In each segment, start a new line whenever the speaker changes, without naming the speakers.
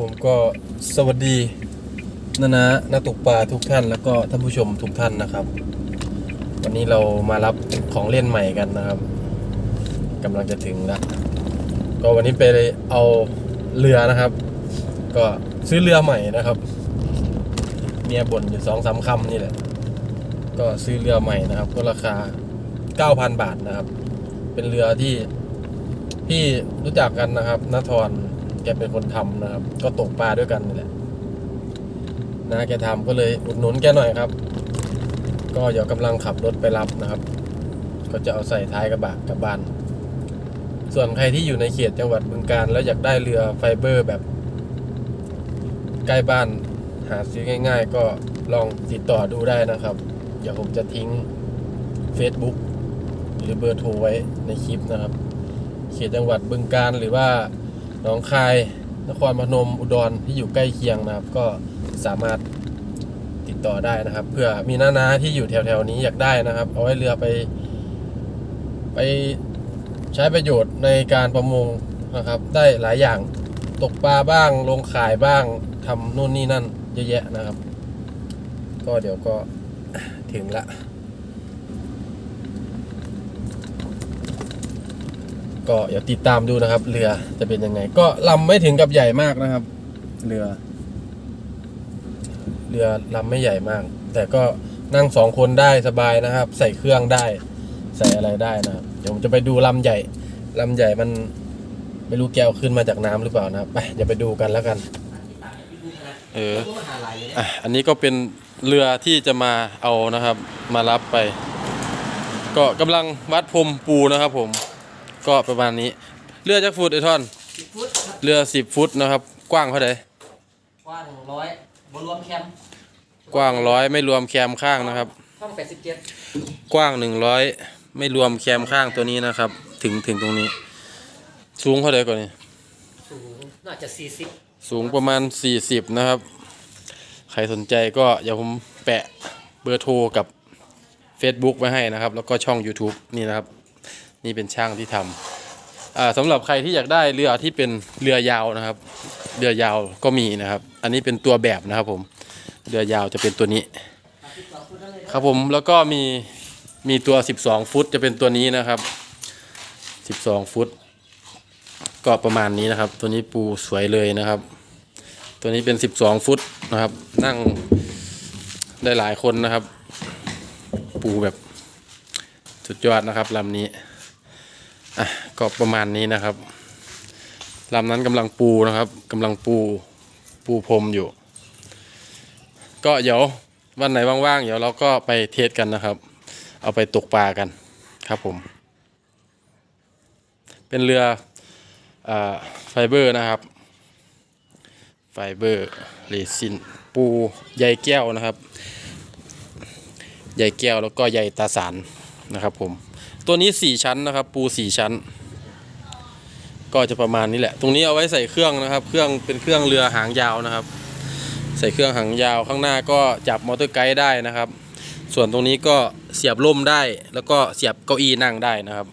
ผมก็สวัสดีนะนะนักตกปลาทุกท่านแล้วก็ท่านผู้ชมทุกท่านนะครับ วันนี้เรามารับของเล่นใหม่กันนะครับกำลังจะถึงแล้วก็วันนี้ไปเอาเรือนะครับ ก็ซื้อเรือใหม่นะครับเมียบ่นอยู่สองสามคำนี่แหละ ก็ซื้อเรือใหม่นะครับ ก็ราคา9,000บาทนะครับ เป็นเรือที่พี่รู้จักกันนะครับนาทร แกเป็นคนทำนะครับ ก็ตกปลาด้วยกันนี่แหละนะแกทำก็เลยอุดหนุนแกหน่อยครับ ก็เดี๋ยวกำลังขับรถไปรับนะครับ ก็จะเอาใส่ท้ายกระบะกลับบ้าน ส่วนใครที่อยู่ในเขตจังหวัดบึงกาฬแล้วอยากได้เรือไฟเบอร์แบบ ใกล้บ้านหาซื้อง่าย ๆ ก็ลองติดต่อดูได้นะครับ เดี๋ยวผมจะทิ้ง Facebook หรือเบอร์โทรไว้ในคลิปนะครับ เขตจังหวัดบึงกาฬหรือว่า หนองคาย นครพนม อุดรที่อยู่ใกล้เคียงนะครับ ก็สามารถติดต่อได้นะครับ เพื่อมีน้านาๆที่อยู่แถวๆนี้อยากได้นะครับ เอาไว้เรือไป ไปใช้ประโยชน์ในการประมงนะครับ ได้หลายอย่างตกปลาบ้าง ลงขายบ้างทำนู่นนี่นั่นเยอะแยะนะครับ ก็เดี๋ยวก็ถึงละ ก็อย่าติดตามดูนะครับ เรือจะเป็นยังไง ก็ลำไม่ถึงกับใหญ่มากนะครับ เรือ เรือลำไม่ใหญ่มาก แต่ก็นั่งสองคนได้สบายนะครับ ใส่เครื่องได้ ใส่อะไรได้นะครับเดี๋ยวผมจะไปดูลำใหญ่ลำใหญ่มันไม่รู้แกวขึ้นมาจากน้ำหรือเปล่านะครับไปเดี๋ยวไปดูกันแล้วกัน เอออะอันนี้ก็เป็นเรือที่จะมาเอานะครับ มารับไป ก็กำลังวัดพรมปูนะครับผม ก็ประมาณนี้ เรือจักฟุตไอทอน
สิบฟุตครับ
เรือสิบฟุตนะครับ กว้างเท่าไหร่
กว้างร้อยบรวมแคม
กว้างร้อยไม่รวมแคมข้างนะครับ
ห้องแปดสิบเจ็ด
กว้างหนึ่งร้อยไม่รวมแคมข้างตัวนี้นะครับ ถึงถึงตรงนี้ สูงเท่าไหร่ก่อนนี่
สูงน่าจะสี่สิบ
สูงประมาณ40นะครับ ใครสนใจก็เดี๋ยวผมแปะเบอร์โทรกับ Facebook ไว้ให้นะครับ แล้วก็ช่อง YouTube นี่นะครับ นี่เป็นช่างที่ทำอ่าสำหรับใครที่อยากได้เรือที่เป็นเรือยาวนะครับ เรือยาวก็มีนะครับ อันนี้เป็นตัวแบบนะครับผม เรือยาวจะเป็นตัวนี้ ครับผมแล้วก็มีมีตัว 12 ฟุตจะเป็นตัวนี้นะครับ 12 ฟุต ก็ประมาณนี้นะครับ ตัวนี้ปูสวยเลยนะครับ ตัวนี้เป็น 12 ฟุตนะครับ นั่งได้หลายคนนะครับ ปูแบบสุดยอดนะครับลำนี้ อะก็ประมาณนี้นะครับลำนั้นกำลังปูนะครับกำลังปูปูพรมอยู่ ก็เดี๋ยววันไหนว่างๆเดี๋ยวเราก็ไปเทสกันนะครับ เอาไปตกปลากันครับผม เป็นเรืออไฟเบอร์นะครับ ไฟเบอร์เรซินปูใยแก้วนะครับ ใยแก้วแล้วก็ใยตาสารนะครับผม ตัวนี้สี่ชั้นนะครับ ปูสี่ชั้น ก็จะประมาณนี้แหละ ตรงนี้เอาไว้ใส่เครื่องนะครับ เครื่องเป็นเครื่องเรือหางยาวนะครับ ใส่เครื่องหางยาวข้างหน้าก็จับมอเตอร์ไกด์ได้นะครับ ส่วนตรงนี้ก็เสียบล่มได้ แล้วก็เสียบเก้าอี้นั่งได้นะครับ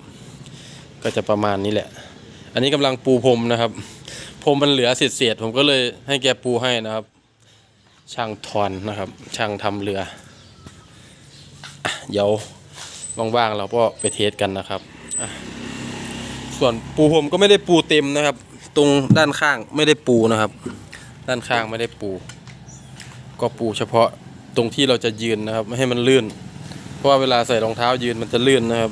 ก็จะประมาณนี้แหละ อันนี้กำลังปูพรมนะครับพรมมันเหลือเศษๆผมก็เลยให้แกปูให้นะครับ ช่างทอนนะครับ ช่างทำเรือเดี๋ยว ว่างๆเราก็ไปเทสกันนะครับ ส่วนปูผมก็ไม่ได้ปูเต็มนะครับ ตรงด้านข้างไม่ได้ปูนะครับ ด้านข้างไม่ได้ปู ก็ปูเฉพาะตรงที่เราจะยืนนะครับ ไม่ให้มันลื่น เพราะว่าเวลาใส่รองเท้ายืนมันจะลื่นนะครับ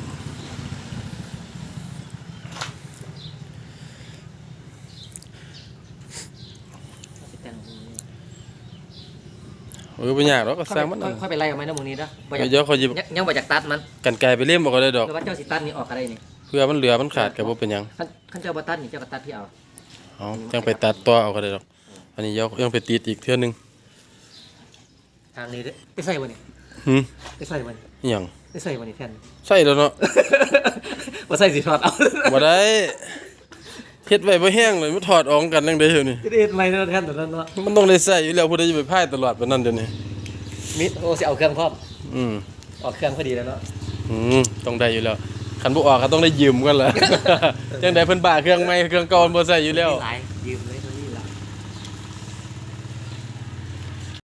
เออเป็นอย่างเราก็สร้างมัน
ค่อยค่อยไปไล่กับมันนะมึงนี้นะบ่อยาก
เดี๋ยวเขาหยิบ
ยังยังบ่อยากตัดมัน
กันไกลไปเล่มบอกก็ได้ดอก
หรือว่าเจ้าสิตัดนี่ออกอะไรนี่
เพื่อมันเหลือมันขาดกับว่าเป็นหยัง
ขั้นขั้นเจ้าบ่ตัดนี่เจ้าก็ตัดพี่เอา
เอายังไปตัดต่อเอาก็ได้ดอก อันนี้ยังยังไปติดอีกเท่านึง
ทางนี้เด้อไปใส่บ่นี่
หืม
ไปใส่บ่นี่
อหย่าง
ไปใส่บ่นี่แทน
ใช่แล้วเนาะ
บ่ใส่สิถอดเอา
บ่ได้ เฮ็ดไว้บ่แห้งเลยมันถอดออกกันจังได๋เดี๋ยวนี้
จะได้เฮ็ดใหม่เนาะแทนตัวนั้นเนาะ
มันต้องได้ใส่อยู่แล้วผู้ใดจะไปพายตลอดปานนั้นเดี๋ยวนี้
มิดโอ้สิเอาเครื่องพร้อม
อืม
ออกเครื่องพอดีแล้วเนาะ
อืมต้องได้อยู่แล้วคันบ่ออกก็ต้องได้ยืมกันแหละจังได๋เพิ่นบ้าเครื่องใหม่เครื่องเก่ามันบ่ใส่อยู่แล้ว
หลายยืมเลยตัวนี้